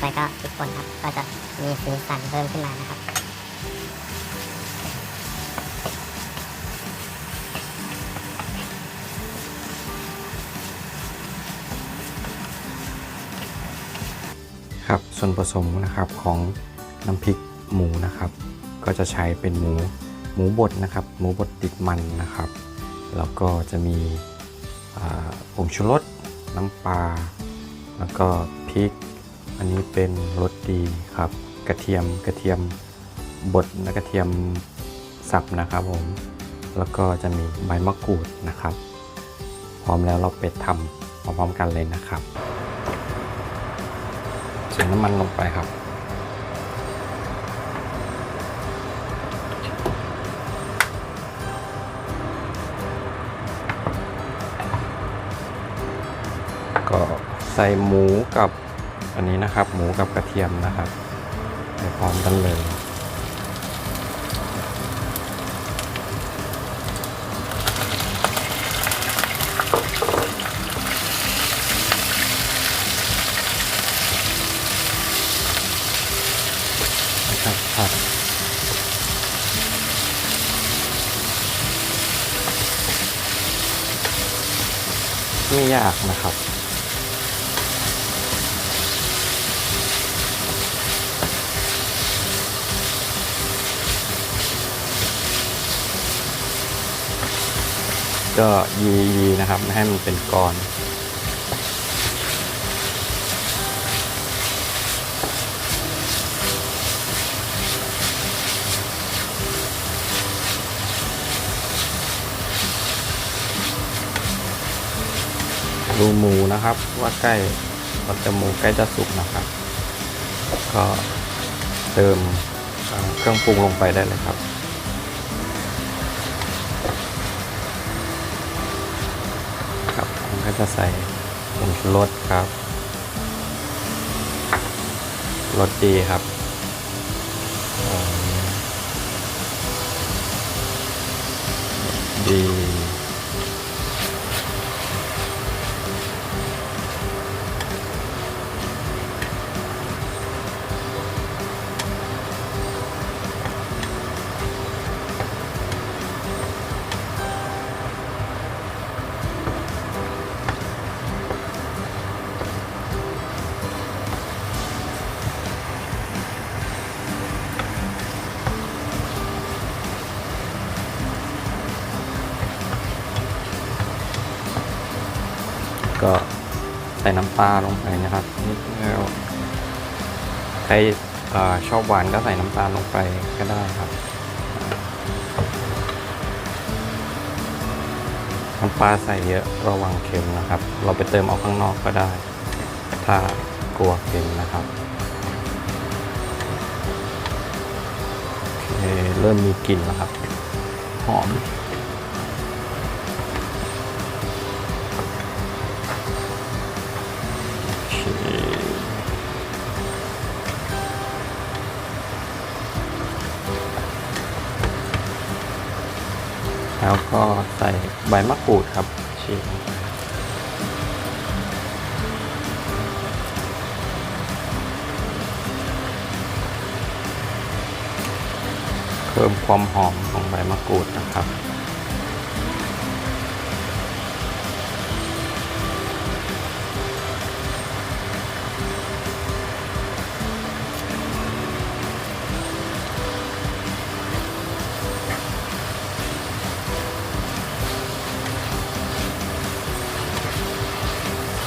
ไปก็พริกป่นครับ ก็จะมีสีสันเพิ่มขึ้นมานะครับครับส่วนผสมนะครับของน้ำพริกหมูนะครับ ก็จะใช้เป็นหมูหมูบดนะครับ หมูบดติดมันนะครับ แล้วก็จะมีผงชูรสน้ำปลาแล้วก็พริก อันนี้เป็นรสดีครับ กระเทียมกระเทียมบดและกระเทียมสับนะครับผม แล้วก็จะมีใบมะกรูดนะครับ พร้อมแล้วเราไปทำพร้อมๆกันเลยนะครับใส่น้ำมันลงไปครับก็ใส่หมูกับ อันนี้นะครับ หมูกับกระเทียมนะครับไปพร้อมกันเลยนะครับผัดไม่ยากนะครับ ก็ยียีนะครับ ไม่ให้มันเป็นก้อนดูหมูนะครับ ว่าใกล้เราจะหมูใกล้จะสุกนะครับ ก็เติมเครื่องปรุงลงไปได้เลยครับ ก็จะใส่ผงชูรสครับรสดีครับ ก็ใส่น้ำปลาลงไปนะครับนิดเดียวใครอชอบหวานก็ใส่น้ำตาลลงไปก็ได้ครับน้ำปลาใส่เยอะระวังเค็มนะครับ เราไปเติมเอาข้างนอกก็ได้ ถ้ากลัวเค็มนะครับโอเคเริ่มมีกลิ่นแล้วครับ หอม แล้วก็ใส่ใบมะกรูดครับฉีกเพิ่มความหอมของใบมะกรูดนะครับ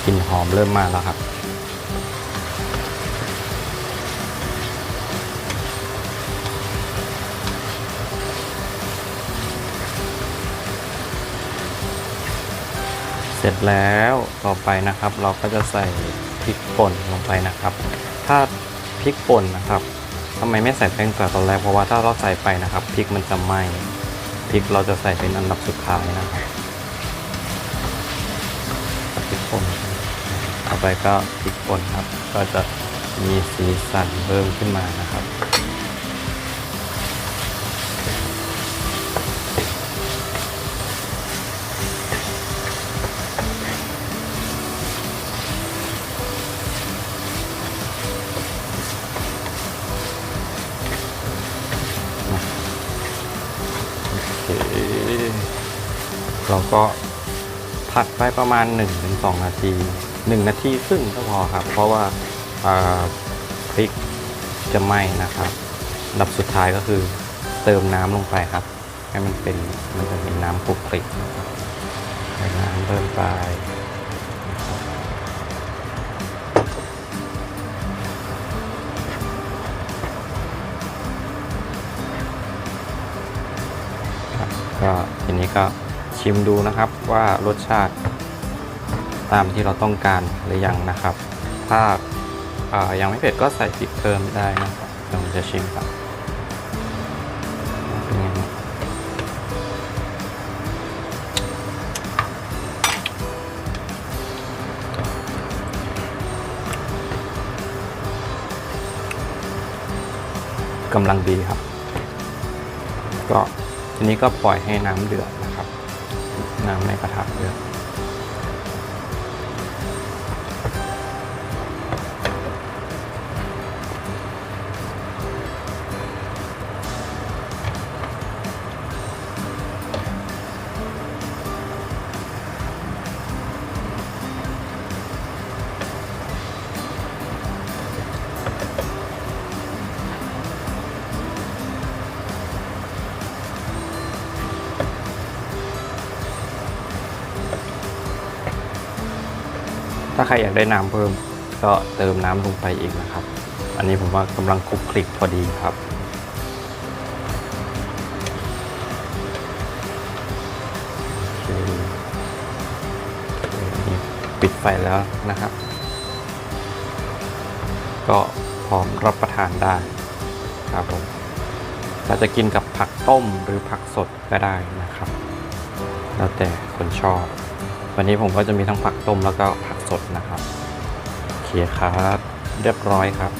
กลิ่นหอมเริ่มมาแล้วครับ เสร็จแล้วต่อไปนะครับ เราก็จะใส่พริกป่นลงไปนะครับ ถ้าพริกป่นนะครับทำไมไม่ใส่แป้งแต่ตอนแรกเพราะว่าถ้าเราใส่ไปนะครับพริกมันจะไหม้พริกเราจะใส่เป็นอันดับสุดท้ายนะครับ ต่อไปก็พริกป่นครับ ก็จะมีสีสันเพิ่มขึ้นมานะครับเราก็ผัดไปประมาณ 1-2 นาที 1 นาทีครึ่งก็พอครับ เพราะว่าพริกจะไหม้นะครับดับสุดท้ายก็คือเติมน้ำลงไปครับ ให้มันเป็นมันจะมีน้ำคลุกคลิกใส่น้ำเพิ่มไปก็ทีนี้ก็ชิมดูนะครับว่ารสชาติ ตามที่เราต้องการหรือยังนะครับ ถ้าายังไม่เผ็ดก็ใส่พริกเพิ่มได้นะครับเดี๋ยวผมจะชิมครับกำลังดีครับ ก็ทีนี้ก็ปล่อยให้น้ำเดือดนะครับ น้ำในกระทะเดือด ใครอยากได้น้ำเพิ่ม ก็เติมน้ำลงไปอีกนะครับ อันนี้ผมว่ากำลังคลุกคลิกพอดีครับปิดไฟแล้วนะครับ ก็พร้อมรับประทานได้ครับผมเราจะกินกับผักต้มหรือผักสดก็ได้นะครับ แล้วแต่คนชอบ วันนี้ผมก็จะมีทั้งผักต้มแล้วก็ผัก ดนะครับ โอเคครับ เรียบร้อยครับ